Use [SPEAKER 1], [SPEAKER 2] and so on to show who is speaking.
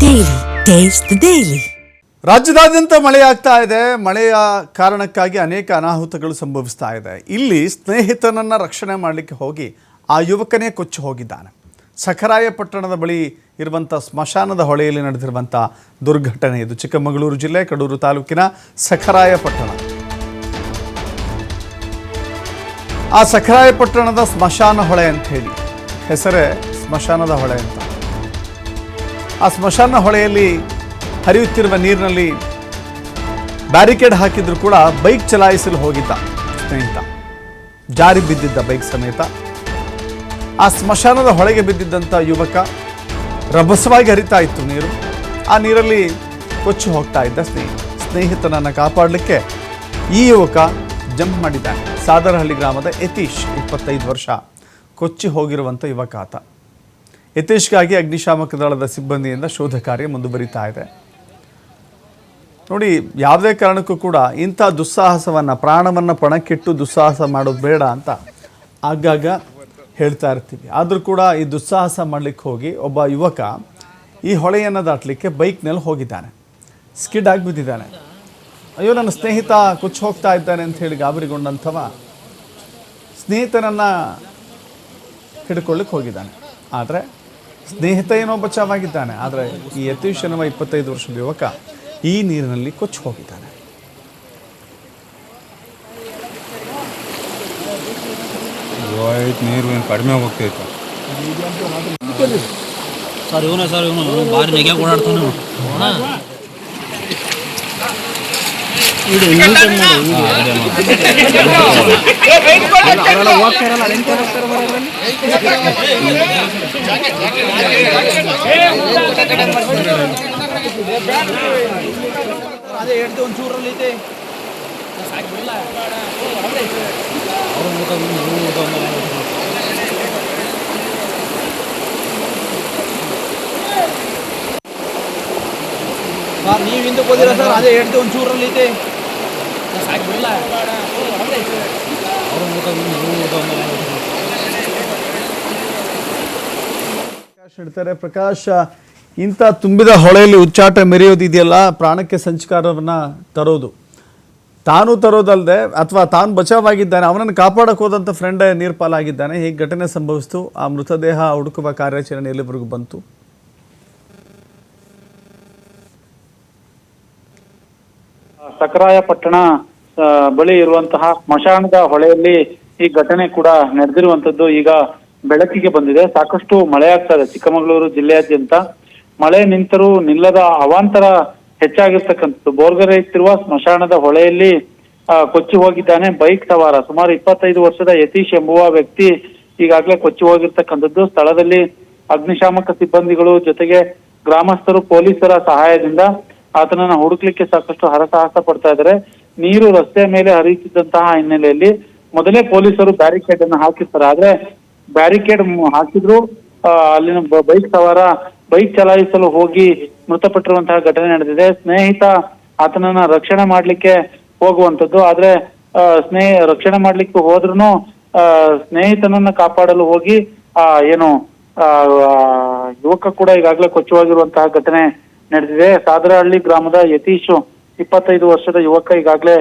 [SPEAKER 1] Daily. Taste daily.
[SPEAKER 2] ರಾಜ್ಯದಾದ್ಯಂತ ಮಳೆಯಾಗ್ತಾ ಇದೆ. ಮಳೆಯ ಕಾರಣಕ್ಕಾಗಿ ಅನೇಕ ಅನಾಹುತಗಳು ಸಂಭವಿಸ್ತಾ ಇದೆ. ಇಲ್ಲಿ ಸ್ನೇಹಿತನನ್ನು ರಕ್ಷಣೆ ಮಾಡಲಿಕ್ಕೆ ಹೋಗಿ ಆ ಯುವಕನೇ ಕೊಚ್ಚಿ ಹೋಗಿದ್ದಾನೆ. ಸಖರಾಯಪಟ್ಟಣದ ಬಳಿ ಇರುವಂಥ ಸ್ಮಶಾನದ ಹೊಳೆಯಲ್ಲಿ ನಡೆದಿರುವಂಥ ದುರ್ಘಟನೆ ಇದು. ಚಿಕ್ಕಮಗಳೂರು ಜಿಲ್ಲೆ, ಕಡೂರು ತಾಲೂಕಿನ ಸಖರಾಯಪಟ್ಟಣ. ಆ ಸಖರಾಯಪಟ್ಟಣದ ಸ್ಮಶಾನ ಹೊಳೆ ಅಂತ ಹೇಳಿ. ಹೆಸರೇ ಸ್ಮಶಾನದ ಹೊಳೆ ಅಂತ. ಆ ಸ್ಮಶಾನ ಹೊಳೆಯಲ್ಲಿ ಹರಿಯುತ್ತಿರುವ ನೀರಿನಲ್ಲಿ ಬ್ಯಾರಿಕೇಡ್ ಹಾಕಿದ್ರು ಕೂಡ ಬೈಕ್ ಚಲಾಯಿಸಲು ಹೋಗಿದ್ದ ಸ್ನೇಹಿತ. ಜಾರಿ ಬಿದ್ದಿದ್ದ ಬೈಕ್ ಸಮೇತ. ಆ ಸ್ಮಶಾನದ ಹೊಳೆಗೆ ಬಿದ್ದಿದ್ದಂಥ ಯುವಕ ರಭಸವಾಗಿ ಹರಿತಾ ಇತ್ತು ನೀರು. ಆ ನೀರಲ್ಲಿ ಕೊಚ್ಚಿ ಹೋಗ್ತಾ ಇದ್ದ ಸ್ನೇಹಿತ ಸ್ನೇಹಿತನನ್ನು ಕಾಪಾಡಲಿಕ್ಕೆ ಈ ಯುವಕ ಜಂಪ್ ಮಾಡಿದ್ದಾನೆ. ಸಾದರಹಳ್ಳಿ ಗ್ರಾಮದ ಯತೀಶ್, ಇಪ್ಪತ್ತೈದು ವರ್ಷ. ಕೊಚ್ಚಿ ಹೋಗಿರುವಂಥ ಯುವಕ ಆತ. ಯತೀಶ್ಗಾಗಿ ಅಗ್ನಿಶಾಮಕ ದಳದ ಸಿಬ್ಬಂದಿಯಿಂದ ಶೋಧ ಕಾರ್ಯ ಮುಂದುವರಿತಾ ಇದೆ. ನೋಡಿ, ಯಾವುದೇ ಕಾರಣಕ್ಕೂ ಕೂಡ ಇಂಥ ದುಸ್ಸಾಹಸವನ್ನು, ಪ್ರಾಣವನ್ನು ಪಣಕ್ಕಿಟ್ಟು ದುಸ್ಸಾಹಸ ಮಾಡೋದು ಬೇಡ ಅಂತ ಆಗಾಗ ಹೇಳ್ತಾ ಇರ್ತೀವಿ. ಆದರೂ ಕೂಡ ಈ ದುಸ್ಸಾಹಸ ಮಾಡಲಿಕ್ಕೆ ಹೋಗಿ ಒಬ್ಬ ಯುವಕ ಈ ಹೊಳೆಯನ್ನು ದಾಟಲಿಕ್ಕೆ ಬೈಕ್ನಲ್ಲಿ ಹೋಗಿದ್ದಾನೆ. ಸ್ಕಿಡ್ ಆಗಿ ಬಿದ್ದಿದ್ದಾನೆ ಅಯ್ಯೋ, ನನ್ನ ಸ್ನೇಹಿತ ಕುಚ್ಚು ಹೋಗ್ತಾ ಇದ್ದಾನೆ ಅಂತ ಹೇಳಿ ಗಾಬರಿಗೊಂಡಂಥವ ಸ್ನೇಹಿತನನ್ನು ಹಿಡ್ಕೊಳ್ಳಿಕ್ಕೆ ಹೋಗಿದ್ದಾನೆ. ಆದರೆ ಸ್ನೇಹಿತ ಏನೋ ಬಚಾವಾಗಿದ್ದಾನೆ ಆದರೆ ಈ ಯತೀಶ್ ಎನ್ನುವ ಇಪ್ಪತ್ತೈದು ವರ್ಷದ ಯುವಕ ಈ ನೀರಿನಲ್ಲಿ ಕೊಚ್ಚಿ ಹೋಗಿದ್ದಾನೆ.
[SPEAKER 3] ನೀರು ಏನು ಕಡಿಮೆ ಹೋಗ್ತೈತೆ
[SPEAKER 4] ಸರ್ ಇವನೇ ಸರ್ ಇವನು ಭಾರಿ ನೆಗೆ ಓಡಾಡ್ತಾನೆ ಅದೇ ಹೇಳ್ತೆ ಒಂದು ಐತೆ ಊಟ ಸರ್ ನೀವು ಹಿಂದಕ್ಕೆ ಹೋದಿರ ಸರ್ ಅದೇ ಹೇಳ್ತೆ ಒಂಚೂರಲ್ಲಿ ಐತೆ
[SPEAKER 2] ಪ್ರಕಾಶ್ ಹೇಳ್ತಾರೆ, ಪ್ರಕಾಶ್, ಇಂಥ ತುಂಬಿದ ಹೊಳೆಯಲ್ಲಿ ಉಚ್ಚಾಟ ಮೆರೆಯೋದಿದೆಯಲ್ಲ, ಪ್ರಾಣಕ್ಕೆ ಸಂಚಕಾರವನ್ನ ತರೋದು. ತಾನು ತರೋದಲ್ಲದೆ ಅಥವಾ ತಾನು ಬಚಾವಾಗಿದ್ದಾನೆ, ಅವನನ್ನು ಕಾಪಾಡಕ್ಕೆ ಹೋದಂಥ ಫ್ರೆಂಡ್ ನೀರ್ಪಾಲಾಗಿದ್ದಾನೆ. ಹೀಗೆ ಘಟನೆ ಸಂಭವಿಸ್ತು? ಆ ಮೃತದೇಹ ಹುಡುಕುವ ಕಾರ್ಯಾಚರಣೆ ಎಲ್ಲಿವರೆಗೂ ಬಂತು.
[SPEAKER 5] ಸಕರಾಯ ಪಟ್ಟಣ ಬಳಿ ಇರುವಂತಹ ಸ್ಮಶಾನದ ಹೊಳೆಯಲ್ಲಿ ಈ ಘಟನೆ ಕೂಡ ನಡೆದಿರುವಂತದ್ದು ಈಗ ಬೆಳಕಿಗೆ ಬಂದಿದೆ. ಸಾಕಷ್ಟು ಮಳೆ ಆಗ್ತಾ ಇದೆ ಚಿಕ್ಕಮಗಳೂರು ಜಿಲ್ಲೆಯಾದ್ಯಂತ. ಮಳೆ ನಿಂತರೂ ನಿಲ್ಲದ ಅವಾಂತರ ಹೆಚ್ಚಾಗಿರ್ತಕ್ಕಂಥದ್ದು. ಬೋರ್ಗರೆಯುತ್ತಿರುವ ಸ್ಮಶಾನದ ಹೊಳೆಯಲ್ಲಿ ಕೊಚ್ಚಿ ಹೋಗಿದ್ದಾನೆ ಬೈಕ್ ಸವಾರ. ಸುಮಾರು ಇಪ್ಪತ್ತೈದು ವರ್ಷದ ಯತೀಶ್ ಎಂಬುವ ವ್ಯಕ್ತಿ ಈಗಾಗಲೇ ಕೊಚ್ಚಿ ಹೋಗಿರ್ತಕ್ಕಂಥದ್ದು. ಸ್ಥಳದಲ್ಲಿ ಅಗ್ನಿಶಾಮಕ ಸಿಬ್ಬಂದಿಗಳು ಜೊತೆಗೆ ಗ್ರಾಮಸ್ಥರು, ಪೊಲೀಸರ ಸಹಾಯದಿಂದ ಆತನನ್ನ ಹುಡುಕ್ಲಿಕ್ಕೆ ಸಾಕಷ್ಟು ಹರಸಾಹಸ ಪಡ್ತಾ ಇದ್ದಾರೆ. ನೀರು ರಸ್ತೆ ಮೇಲೆ ಹರಿಯುತ್ತಿದ್ದಂತಹ ಹಿನ್ನೆಲೆಯಲ್ಲಿ ಮೊದಲೇ ಪೊಲೀಸರು ಬ್ಯಾರಿಕೇಡ್ ಅನ್ನು ಹಾಕಿರ್ತಾರೆ. ಆದ್ರೆ ಬ್ಯಾರಿಕೇಡ್ ಹಾಕಿದ್ರು ಅಲ್ಲಿನ ಬೈಕ್ ಸವಾರ ಬೈಕ್ ಚಲಾಯಿಸಲು ಹೋಗಿ ಮೃತಪಟ್ಟಿರುವಂತಹ ಘಟನೆ ನಡೆದಿದೆ. ಸ್ನೇಹಿತ ಆತನನ್ನ ರಕ್ಷಣೆ ಮಾಡ್ಲಿಕ್ಕೆ ಹೋಗುವಂತದ್ದು ಆದ್ರೆ ಸ್ನೇಹ ರಕ್ಷಣೆ ಮಾಡ್ಲಿಕ್ಕೆ ಹೋದ್ರುನು ಆ, ಸ್ನೇಹಿತನನ್ನ ಕಾಪಾಡಲು ಹೋಗಿ ಆ ಏನು ಯುವಕ ಕೂಡ ಈಗಾಗಲೇ ಕೊಚ್ಚುವಾಗಿರುವಂತಹ ಘಟನೆ ನಡೆದಿದೆ. ಸಾದರಹಳ್ಳಿ ಗ್ರಾಮದ ಯತೀಶ್ ಇಪ್ಪತ್ತೈದು ವರ್ಷದ ಯುವಕ ಈಗಾಗಲೇ